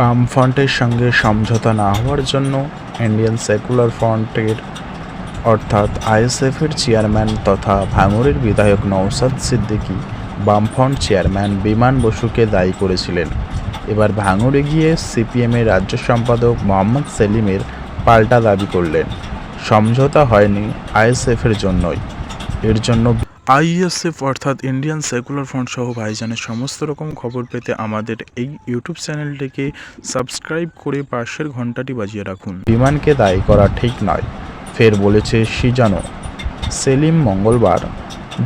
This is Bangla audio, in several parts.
বামফ্রন্টের সঙ্গে সমঝোতা না হওয়ার জন্য ইন্ডিয়ান সেকুলার ফ্রন্টের, অর্থাৎ আইএসএফের চেয়ারম্যান তথা ভাঙড়ের বিধায়ক নওসাদ সিদ্দিকী বামফ্রন্ট চেয়ারম্যান বিমান বসুকে দায়ী করেছিলেন। এবার ভাঙড়ে গিয়ে সিপিএমের রাজ্য সম্পাদক মোহাম্মদ সেলিমের পাল্টা দাবি করলেন। সমঝোতা হয়নি আইএসএফের জন্যই। এর জন্য আইএসএফ অর্থাৎ ইন্ডিয়ান সেকুলার ফ্রন্ট সহ ভাইজানের সমস্ত রকম খবর পেতে আমাদের এই ইউটিউব চ্যানেলটিকে সাবস্ক্রাইব করে পাশের ঘন্টাটি বাজিয়ে রাখুন। বিমানকে দায়ী করা ঠিক নয়, ফের বলেছে সিজানো। সেলিম মঙ্গলবার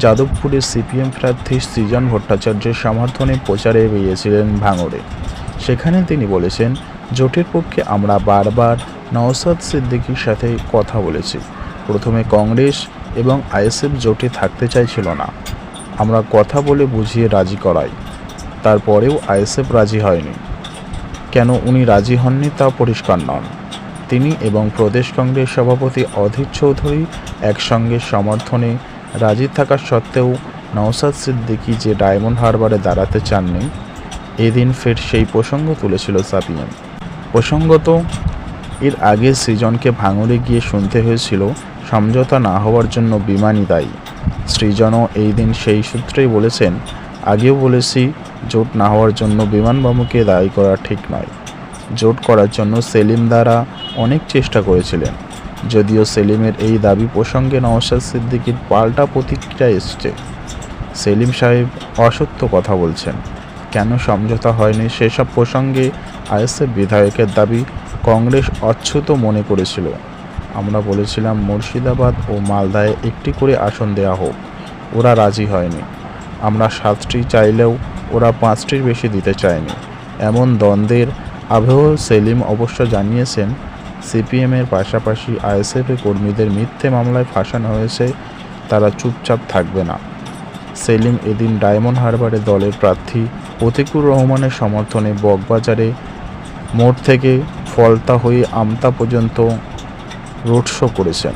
যাদবপুরে সিপিএম প্রার্থী সৃজন ভট্টাচার্যের সমর্থনে প্রচারে বেরিয়েছিলেন ভাঙড়ে। সেখানে তিনি বলেছেন, জোটের পক্ষে আমরা বারবার নওসাদ সিদ্দিকীর সাথে কথা বলেছি। প্রথমে কংগ্রেস এবং আইএসএফ জোটে থাকতে চাইছিল না। আমরা কথা বলে বুঝিয়ে রাজি করাই। তারপরেও আইএসএফ রাজি হয়নি। কেন উনি রাজি হননি তা পরিষ্কার নন। তিনি এবং প্রদেশ কংগ্রেস সভাপতি অধীর চৌধুরী একসঙ্গে সমর্থনে রাজি থাকা সত্ত্বেও নওসাদ সিদ্দিকী যে ডায়মন্ড হারবারে দাঁড়াতে চাননি, এদিন ফের সেই প্রসঙ্গ তুলেছিল সাপিএম। প্রসঙ্গত এর আগে সৃজনকে ভাঙড়ে গিয়ে শুনতে হয়েছিল, সমঝোতা না হওয়ার জন্য বিমানই দায়ী। সৃজনও এই দিন সেই সূত্রেই বলেছেন, আগেও বলেছি, জোট না হওয়ার জন্য বিমানবাবুকে দায়ী করা ঠিক নয়। জোট করার জন্য সেলিম দ্বারা অনেক চেষ্টা করেছিলেন। যদিও সেলিমের এই দাবি প্রসঙ্গে নওশাদ সিদ্দিকীর পাল্টা প্রতিক্রিয়া এসছে। সেলিম সাহেব অসত্য কথা বলছেন। কেন সমঝোতা হয়নি সেসব প্রসঙ্গে আইএসএফ বিধায়কের দাবি কংগ্রেস অচ্ছুত মনে করেছিল। আমরা বলেছিলাম, মুর্শিদাবাদ ও মালদায় একটি করে আসন দেয়া হোক। ওরা রাজি হয়নি। আমরা সাতটি চাইলেও ওরা পাঁচটির বেশি দিতে চায়নি। এমন দ্বন্দ্বের আবহ সেলিম অবশ্য জানিয়েছেন সিপিএমের পাশাপাশি আইএসএফের কর্মীদের মিথ্যে মামলায় ফাঁসানো হয়েছে, তারা চুপচাপ থাকবে না। সেলিম এদিন ডায়মন্ড হারবারে দলের প্রার্থী প্রতিকুর রহমানের সমর্থনে বকবাজারে মোড় থেকে ফলতা হয়ে আমতা পর্যন্ত রোড শো করেছেন।